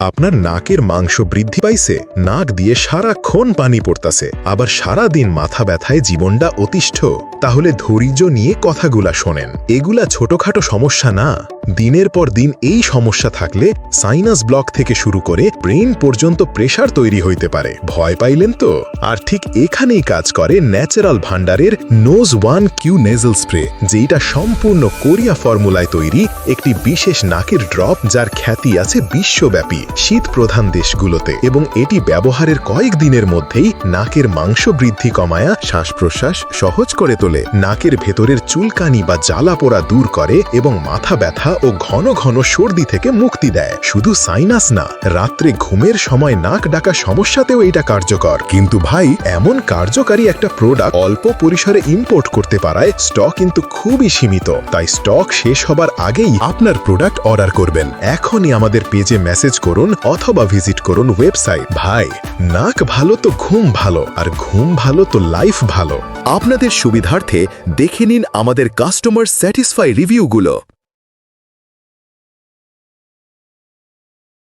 আপনার নাকের মাংস বৃদ্ধি পাইছে, নাক দিয়ে সারাক্ষণ পানি পড়তাছে, আবার সারা দিন মাথা ব্যথায় জীবনটা অতিষ্ঠ। তাহলে ধৈর্য নিয়ে কথাগুলা শোনেন। এগুলা ছোটখাটো সমস্যা না। দিনের পর দিন এই সমস্যা থাকলে সাইনাস ব্লক থেকে শুরু করে ব্রেন পর্যন্ত প্রেসার তৈরি হইতে পারে। ভয় পাইলেন তো? আর ঠিক এখানেই কাজ করে ন্যাচারাল ভান্ডারের নোজ ওয়ান কিউ নেজল স্প্রে যেটা সম্পূর্ণ কোরিয়া ফর্মুলায় তৈরি একটি বিশেষ নাকের ড্রপ যার খ্যাতি আছে বিশ্বব্যাপী। শীত প্রধান দেশগুলোতে এবং এটি ব্যবহারের কয়েক দিনের মধ্যেই নাকের মাংস বৃদ্ধি কমায়া শ্বাস প্রশ্বাস সহজ করে তোলে। নাকের ভেতরের চুলকানি বা জ্বালা পোড়া দূর করে এবং মাথা ব্যথা ও ঘন ঘন সর্দি থেকে মুক্তি দেয়। শুধু সাইনাস না, রাত্রে ঘুমের সময় নাক ডাকা সমস্যাতেও এটা কার্যকর। কিন্তু ভাই, এমন কার্যকারী একটা প্রোডাক্ট অল্প পরিসরে ইম্পোর্ট করতে পারায় স্টক কিন্তু খুবই সীমিত। তাই স্টক শেষ হবার আগেই আপনার প্রোডাক্ট অর্ডার করবেন। এখনই আমাদের পেজে মেসেজ করুন অথবা ভিজিট করুন ওয়েবসাইট। ভাই, নাক ভালো তো ঘুম ভালো, আর ঘুম ভালো তো লাইফ ভালো। আপনাদের সুবিধার্থে দেখে নিন আমাদের কাস্টমার স্যাটিসফাই রিভিউগুলো